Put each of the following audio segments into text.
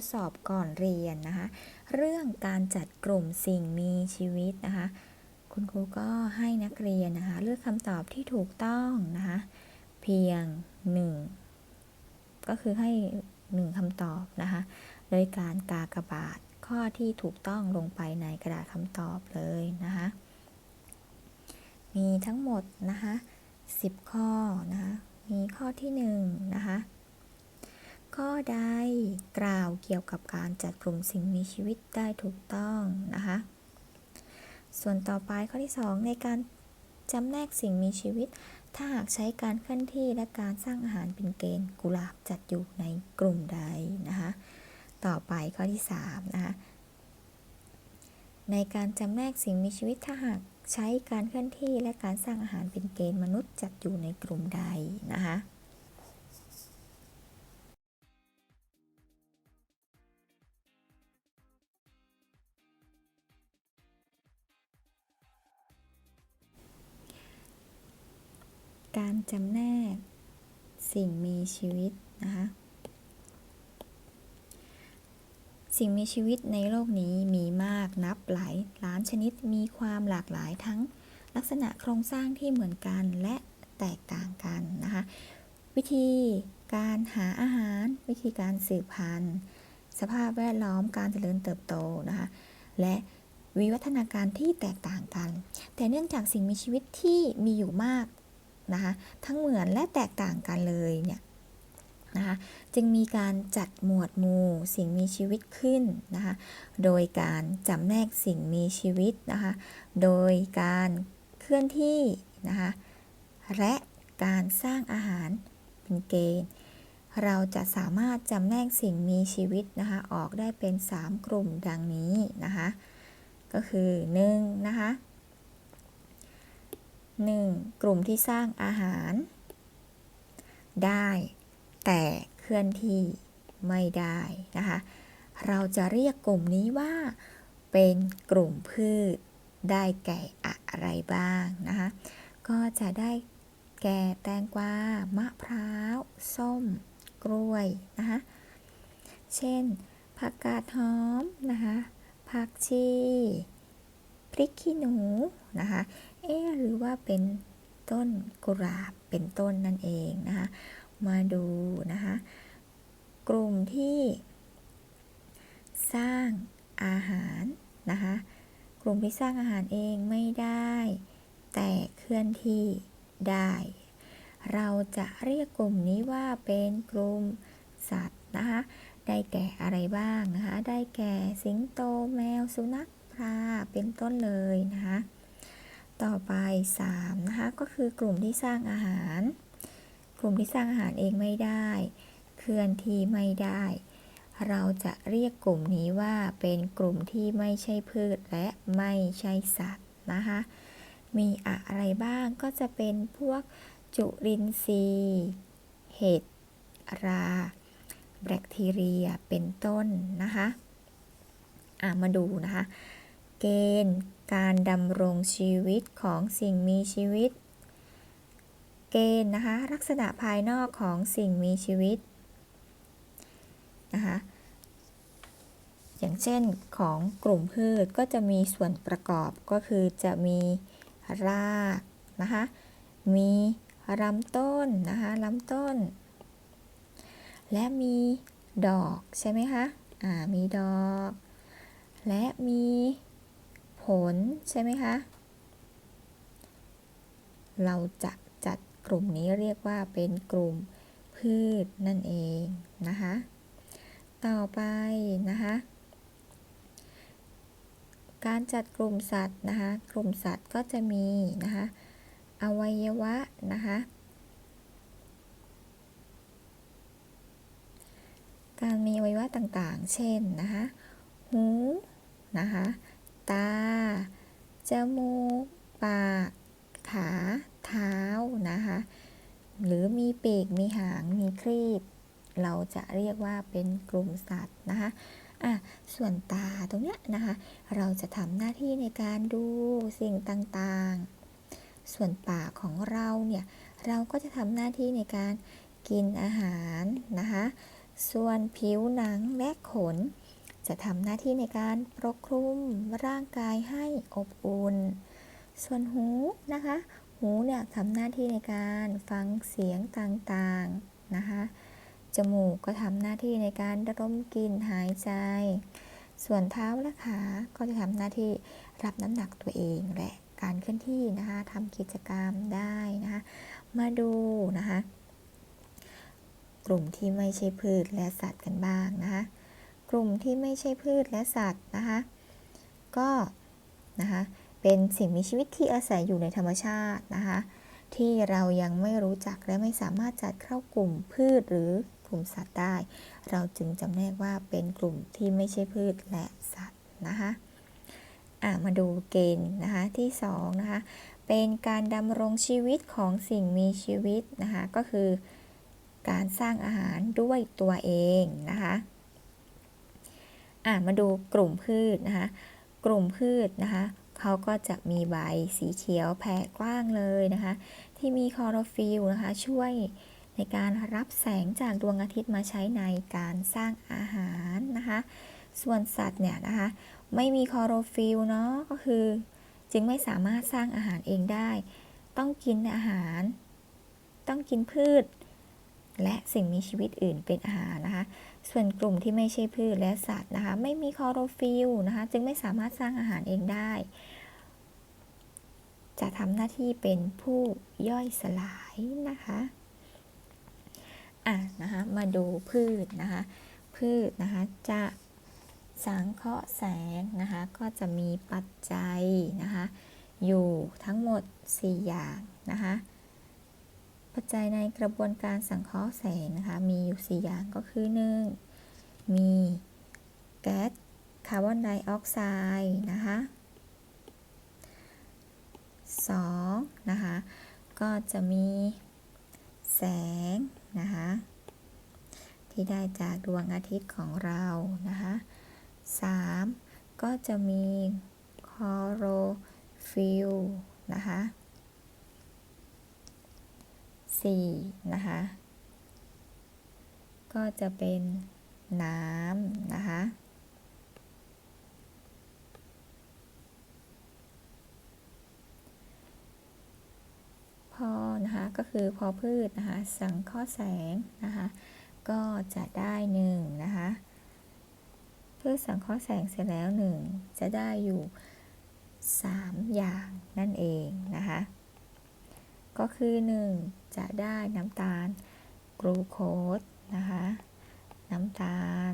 ดสอบก่อนเรียนนะคะ เรื่องการจัดกลุ่มสิ่งมีชีวิตนะคะ คุณครูก็ให้นักเรียนนะคะ เลือกคำตอบที่ถูกต้องนะคะ เพียงหนึ่งก็คือให้หนึ่งคำตอบนะคะ โดยการกากบาทข้อที่ถูกต้องลงไปในกระดาษคำตอบเลยนะคะ มีทั้งหมดนะคะ 10 ข้อนะคะ มีข้อที่1นะคะ ข้อใดกล่าวเกี่ยวกับการจัดกลุ่มสิ่งมีชีวิตได้ถูกต้องนะคะ ส่วนต่อไปข้อที่ 2 ในการจำแนกสิ่งมีชีวิต ถ้าหากใช้การเคลื่อนที่และการสร้างอาหารเป็นเกณฑ์กุหลาบจัดอยู่ในกลุ่มใดนะคะ ต่อไปข้อที่3นะคะในการจำแนกสิ่งมีชีวิตถ้าหากใช้การเคลื่อนที่และการสร้างอาหารเป็นเกณฑ์มนุษย์จัดอยู่ในกลุ่มใดนะคะ จำแนก สิ่งมีชีวิตนะคะ สิ่งมีชีวิตในโลกนี้มีมากนับหลายล้านชนิดมีความหลากหลายทั้งลักษณะโครงสร้างที่เหมือนกันและแตกต่างกันนะคะ วิธีการหาอาหาร วิธีการสืบพันธุ์ สภาพแวดล้อมการเจริญเติบโตนะคะ และวิวัฒนาการที่แตกต่างกัน แต่เนื่องจากสิ่งมีชีวิตที่มีอยู่มาก นะคะทั้งเหมือนและแตกต่างกันเลยเนี่ยนะคะจึงมีการจัดหมวดหมู่สิ่งมีชีวิตขึ้นนะคะโดยการจำแนกสิ่งมีชีวิตนะคะโดยการเคลื่อนที่นะคะและการสร้างอาหารเป็นเกณฑ์ เราจะสามารถจำแนกสิ่งมีชีวิตนะคะออกได้เป็น 3 กลุ่มดังนี้นะคะก็คือ1นะคะ 1. กลุ่มที่สร้างอาหาร ได้ แต่เคลื่อนที่ไม่ได้นะคะ เราจะเรียกกลุ่มนี้ว่า เป็นกลุ่มพืช ได้แก่อะไรบ้างนะคะ ก็จะได้แก่แตงกวา มะพร้าว ส้ม กล้วย นะคะ เช่น ผักกาดหอม นะคะ ผักชี พริกขี้หนู นะคะ เอ๊หรือว่าเป็นต้นกุหลาบเป็นต้นนั่นเองนะคะ มาดูนะคะ กลุ่มที่ สร้างอาหารนะคะ กลุ่มที่สร้างอาหารเองไม่ได้ แต่เคลื่อนที่ได้ เราจะเรียกกลุ่มนี้ว่าเป็นกลุ่มสัตว์นะคะ ได้แก่อะไรบ้างนะคะ ได้แก่สิงโตแมวสุนัขปลาเป็นต้นเลยนะคะ ต่อไป3นะคะก็คือกลุ่มที่สร้างอาหาร กลุ่มที่สร้างอาหารเองไม่ได้ เคลื่อนที่ไม่ได้ เราจะเรียกกลุ่มนี้ว่าเป็นกลุ่มที่ไม่ใช่พืชและไม่ใช่สัตว์นะคะมีอะไรบ้างก็จะเป็นพวกจุลินทรีย์ เห็ด รา แบคทีเรีย เป็นต้นนะคะ อะ มาดูนะคะ เกณฑ์ การดำรงชีวิตของสิ่งมีชีวิต เกณฑ์นะคะลักษณะภายนอกของสิ่งมีชีวิตนะคะอย่างเช่นของกลุ่มพืชก็จะมีส่วนประกอบก็คือจะมีรากนะคะมีลำต้นนะคะลำต้น และมีดอกใช่ไหมคะอ่ามีดอก และมี ลใช่ไหมคะ เราจะจัดกลุ่มนี้เรียกว่าเป็นกลุ่มพืชนั่นเองนะคะ ต่อไปนะคะ การจัดกลุ่มสัตว์นะคะ กลุ่มสัตว์ก็จะมีนะคะอวัยวะนะคะการมีอวัยวะต่างๆ เช่นนะคะ หู นะคะ ตา จมูก ปาก ขา เท้านะคะ หรือมีปีก มีหาง มีครีบ เราจะเรียกว่าเป็นกลุ่มสัตว์นะคะอะส่วนตาตรงเนี้ยนะคะ เราจะทำหน้าที่ในการดูสิ่งต่างๆ ส่วนปากของเราเนี่ย เราก็จะทำหน้าที่ในการกินอาหารนะคะ ส่วนผิวหนังและขน จะทำหน้าที่ในการปกคลุมร่างกายให้อบอุ่น ส่วนหูนะคะ หูเนี่ยทำหน้าที่ในการฟังเสียงต่างๆนะคะ จมูกก็ทำหน้าที่ในการดมกลิ่นหายใจ ส่วนเท้าและขา ก็จะทำหน้าที่รับน้ำหนักตัวเองและการเคลื่อนที่นะคะทำกิจกรรมได้นะคะ มาดูนะคะ กลุ่มที่ไม่ใช่พืชและสัตว์กันบ้างนะคะ กลุ่มที่ไม่ใช่พืชและสัตว์นะคะ ก็นะคะเป็นสิ่งมีชีวิตที่อาศัยอยู่ในธรรมชาตินะคะที่เรายังไม่รู้จักและไม่สามารถจัดเข้ากลุ่มพืชหรือกลุ่มสัตว์ได้ เราจึงจำแนกว่าเป็นกลุ่มที่ไม่ใช่พืชและสัตว์นะคะอะมาดูเกณฑ์นะคะที่สองนะคะเป็นการดำรงชีวิตของสิ่งมีชีวิตนะคะก็คือการสร้างอาหารด้วยตัวเองนะคะ อะมาดูกลุ่มพืชนะคะ กลุ่มพืชนะคะเขาก็จะมีใบสีเขียวแผ่กว้างเลยนะคะ ที่มีคลอโรฟิลนะคะ ช่วยในการรับแสงจากดวงอาทิตย์มาใช้ในการสร้างอาหารนะคะ ส่วนสัตว์เนี่ยนะคะ ไม่มีคลอโรฟิลเนาะก็คือ จึงไม่สามารถสร้างอาหารเองได้ ต้องกินอาหาร ต้องกินพืช และสิ่งมีชีวิตอื่นเป็นอาหารนะคะ ส่วนกลุ่มที่ไม่ใช่พืชและสัตว์นะคะ ไม่มีคลอโรฟิลนะคะ จึงไม่สามารถสร้างอาหารเองได้ จะทำหน้าที่เป็นผู้ย่อยสลายนะคะอะนะคะมาดูพืชนะคะ พืชนะคะจะสังเคราะห์แสงนะคะ ก็จะมีปัจจัยนะคะ อยู่ทั้งหมด 4 อย่างนะคะ ปัจจัยในกระบวนการสังเคราะห์แสงนะคะ มีอยู่ 4 อย่างก็คือ 1. มีแก๊สคาร์บอนไดออกไซด์นะคะ 2. นะคะ ก็จะมีแสงนะคะ ที่ได้จากดวงอาทิตย์ของเรานะคะ 3. ก็จะมีคลอโรฟิลนะคะ 4. นะคะ ก็จะเป็นน้ำนะคะ พอนะคะก็คือพอพืชนะคะ สังเคราะห์แสงนะคะ ก็จะได้หนึ่งนะคะพืชสังเคราะห์แสงเสร็จแล้วหนึ่งจะได้อยู่ 3 อย่างนั่นเองนะคะ ก็คือ 1 จะได้น้ำตาลกรูโคสนะคะ น้ำตาล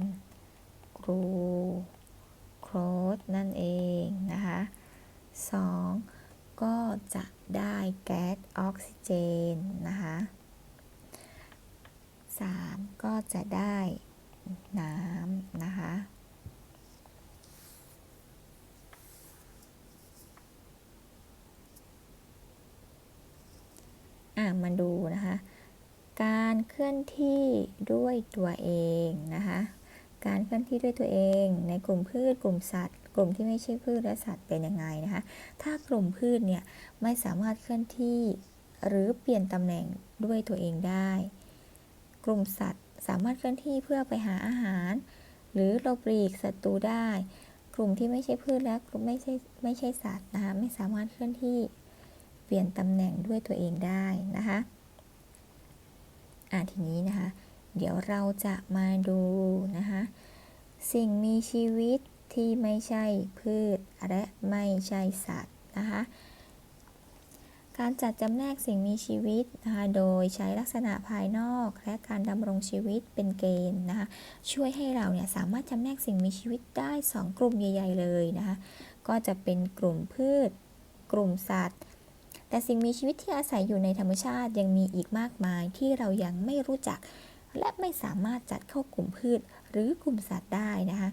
กรูโคสนั่นเองนะคะ 2. ก็จะได้แก๊สออกซิเจนนะคะ 3. ก็จะได้น้ำนะคะ อะมาดูนะคะ การเคลื่อนที่ด้วยตัวเองนะคะ การเคลื่อนที่ด้วยตัวเอง ในกลุ่มพืชกลุ่มสัตว์ กลุ่มที่ไม่ใช่พืชและสัตว์เป็นยังไงนะคะ ถ้ากลุ่มพืชเนี่ยไม่สามารถเคลื่อนที่หรือเปลี่ยนตำแหน่งด้วยตัวเองได้ กลุ่มสัตว์สามารถเคลื่อนที่เพื่อไปหาอาหาร หรือหลบหลีกศัตรูได้ กลุ่มที่ไม่ใช่พืชและกลุ่มไม่ใช่ไม่ใช่สัตว์นะคะไม่สามารถเคลื่อนที่ เปลี่ยนตำแหน่งด้วยตัวเองได้นะคะอะทีนี้นะคะ เดี๋ยวเราจะมาดูนะคะ สิ่งมีชีวิตที่ไม่ใช่พืชและไม่ใช่สัตว์นะคะการจัดจำแนกสิ่งมีชีวิตนะคะ โดยใช้ลักษณะภายนอกและการดำรงชีวิตเป็นเกณฑ์นะคะ ช่วยให้เราเนี่ยสามารถจำแนกสิ่งมีชีวิตได้ 2 กลุ่มใหญ่ ๆ เลยนะคะ ก็จะเป็นกลุ่มพืช กลุ่มสัตว์ แต่สิ่งมีชีวิตที่อาศัยอยู่ในธรรมชาติยังมีอีกมากมายที่เรายังไม่รู้จัก และไม่สามารถจัดเข้ากลุ่มพืชหรือกลุ่มสัตว์ได้นะคะ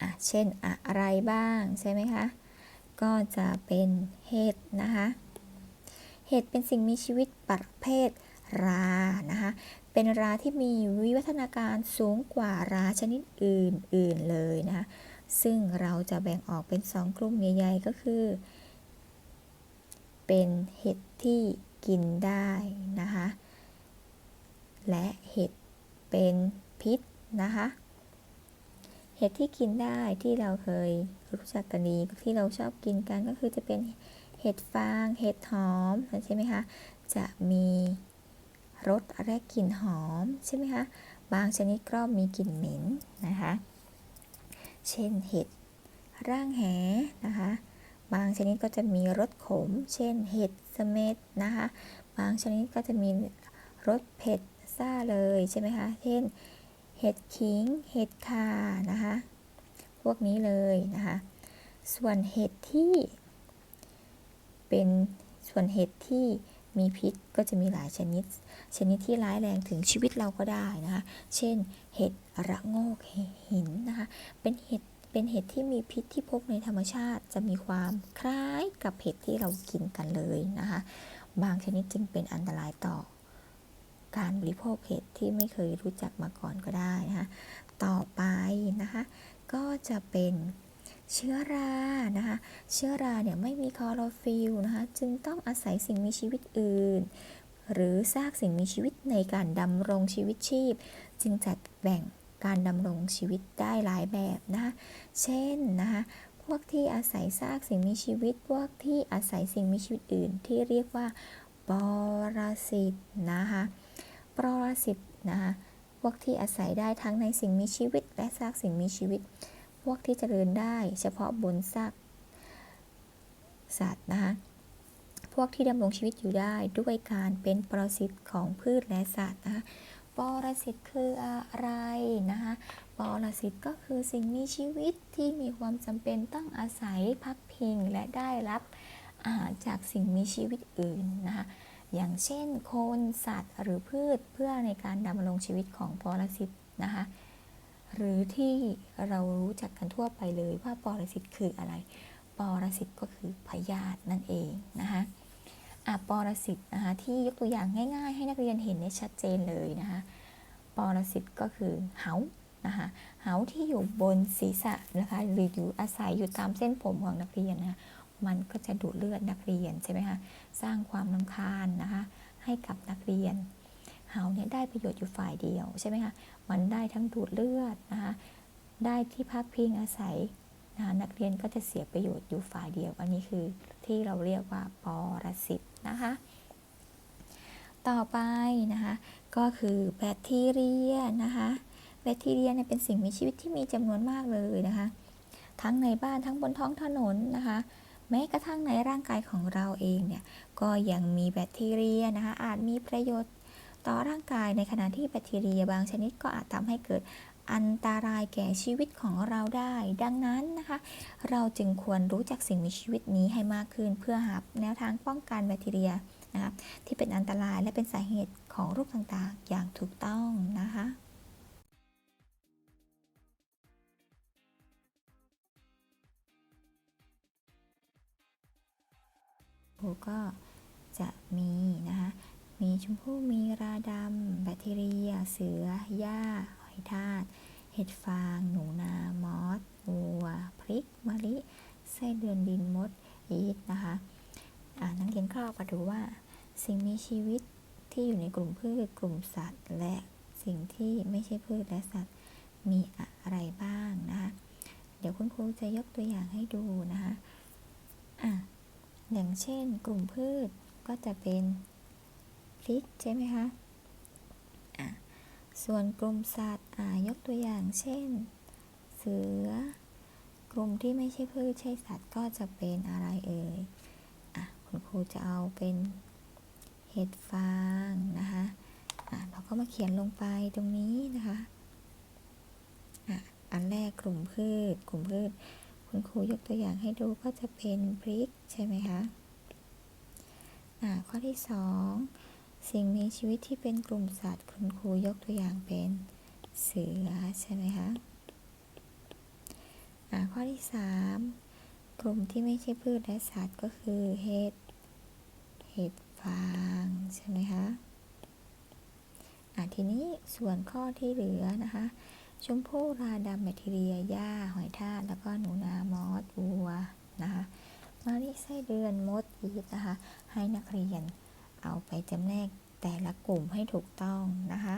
อะเช่นอะไรบ้างใช่ไหมคะ ก็จะเป็นเห็ดนะคะ เห็ดเป็นสิ่งมีชีวิตประเภทรานะคะ เป็นราที่มีวิวัฒนาการสูงกว่าราชนิดอื่นๆเลยนะคะ ซึ่งเราจะแบ่งออกเป็น 2 กลุ่มใหญ่ๆ ก็คือ เป็นเห็ดที่กินได้นะคะ และเห็ดเป็นพิษนะคะ เห็ดที่กินได้ที่เราเคยรู้จักกันดีที่เราชอบกินกันก็คือจะเป็นเห็ดฟาง เห็ดหอมใช่ไหมคะ จะมีรสและกลิ่นหอมใช่ไหมคะ บางชนิดก็มีกลิ่นเหม็นนะคะ เช่นเห็ดร่างแหนะคะ บางชนิดก็จะมีรสขม เช่น เห็ดสเม็ดนะคะ บางชนิดก็จะมีรสเผ็ดซ่าเลยใช่ไหมคะ เช่น เห็ดขิง เห็ดข่านะคะ พวกนี้เลยนะคะ ส่วนเห็ดที่เป็นส่วนเห็ดที่มีพิษก็จะมีหลายชนิด ชนิดที่ร้ายแรงถึงชีวิตเราก็ได้นะคะ เช่น เห็ดระโงกหินนะคะ เป็นเห็ด เป็นเห็ดที่มีพิษที่พบในธรรมชาติ จะมีความคล้ายกับเห็ดที่เรากินกันเลยนะคะ บางชนิดจึงเป็นอันตรายต่อ การบริโภคเห็ดที่ไม่เคยรู้จักมาก่อนก็ได้นะคะ ต่อไปนะคะ ก็จะเป็นเชื้อรานะคะ เชื้อราเนี่ยไม่มีคลอโรฟิลนะคะ จึงต้องอาศัยสิ่งมีชีวิตอื่น หรือซากสิ่งมีชีวิตในการดำรงชีวิตชีพ จึงจัดแบ่ง การดำรงชีวิตได้หลายแบบนะคะเช่นนะคะพวกที่อาศัยซากสิ่งมีชีวิต พวกที่อาศัยสิ่งมีชีวิตอื่น ที่เรียกว่าปรสิตนะคะปรสิตนะคะพวกที่อาศัยได้ทั้งในสิ่งมีชีวิต และซากสิ่งมีชีวิต พวกที่เจริญได้เฉพาะบนซากสัตว์นะคะพวกที่ดำรงชีวิตอยู่ได้ด้วยการเป็นปรสิตของพืชและสัตว์นะคะ ปรสิตคืออะไรนะคะปรสิตก็คือสิ่งมีชีวิตที่มีความจำเป็นต้องอาศัยพักพิงและได้รับอาหารจากสิ่งมีชีวิตอื่นนะคะอย่างเช่นคนสัตว์หรือพืชเพื่อในการดำรงชีวิตของปรสิตนะคะหรือที่เรารู้จักกันทั่วไปเลยว่าปรสิตคืออะไร ปรสิตก็คือพยาธินั่นเองนะคะอะ ปรสิตนะคะที่ยกตัวอย่างง่ายๆ ให้นักเรียนเห็นได้ชัดเจนเลยนะคะปรสิตก็คือเหานะคะเหาที่อยู่บนศีรษะนะคะหรืออยู่อาศัยอยู่ตามเส้นผมของนักเรียนนะมันก็จะดูดเลือดนักเรียนใช่ไหมคะสร้างความรำคาญนะคะให้กับนักเรียนเหาเนี่ยได้ประโยชน์อยู่ฝ่ายเดียวใช่ไหมคะมันได้ทั้งดูดเลือดนะคะได้ที่พักพิงอาศัยนะนักเรียนก็จะเสียประโยชน์อยู่ฝ่ายเดียว อันนี้คือ ที่เราเรียกว่าปรสิตนะคะ ต่อไปนะคะก็คือแบคทีเรียนะคะแบคทีเรียเนี่ยเป็นสิ่งมีชีวิตที่มีจำนวนมากเลยนะคะ ทั้งในบ้านทั้งบนท้องถนนนะคะแม้กระทั่งในร่างกายของเราเองเนี่ยก็ยังมีแบคทีเรียนะคะอาจมีประโยชน์ต่อร่างกายในขณะที่แบคทีเรียบางชนิดก็อาจทำให้เกิด อันตรายแก่ชีวิตของเราได้ ดังนั้นนะคะ เราจึงควรรู้จักสิ่งมีชีวิตนี้ให้มากขึ้น เพื่อหาแนวทางป้องกันแบคทีเรียนะคะที่เป็นอันตรายและเป็นสาเหตุของโรคต่างๆ อย่างถูกต้องนะคะครูก็จะมีนะคะ มีชมพู่มีราดำแบคทีเรีย เสือ หญ้า ยทากเห็ดฟาง หนูนา มอสวัว พริก มะลิไส้เดือนดินมดยีสต์นะคะนักเรียนก็มาดูว่า สิ่งมีชีวิตที่อยู่ในกลุ่มพืชกลุ่มสัตว์ และสิ่งที่ไม่ใช่พืชและสัตว์มีอะไรบ้างนะคะเดี๋ยวคุณครูจะยกตัวอย่างให้ดูนะคะอะอย่างเช่นกลุ่มพืชก็จะเป็นพริกใช่ไหมคะ ส่วนกลุ่มสัตว์อ่ายกตัวอย่างเช่น เสือ กลุ่มที่ไม่ใช่พืชใช่สัตว์ก็จะเป็นอะไรเอ่ยอะคุณครูจะเอาเป็นเห็ดฟางนะคะอะเราก็มาเขียนลงไปตรงนี้นะคะอะอันแรกกลุ่มพืช กลุ่มพืช คุณครูยกตัวอย่างให้ดูก็จะเป็นพริกใช่ไหมคะอ่าข้อที่สอง สิ่งมีชีวิตที่เป็นกลุ่มสัตว์คุณครูยกตัวอย่างเป็น เสือใช่ไหมคะอ่าข้อที่สามกลุ่มที่ไม่ใช่พืชและสัตว์ก็คือเห็ดเห็ดฟางใช่ไหมคะอ่าทีนี้ส่วนข้อที่เหลือนะคะชมพู่ราดำแบคทีเรียหญ้าหอยทากแล้วก็หนูนามอสวัวนะคะมาลิไส้เดือนมดยีสต์นะคะให้นักเรียน เอาไปจำแนกแต่ละกลุ่มให้ถูกต้องนะคะ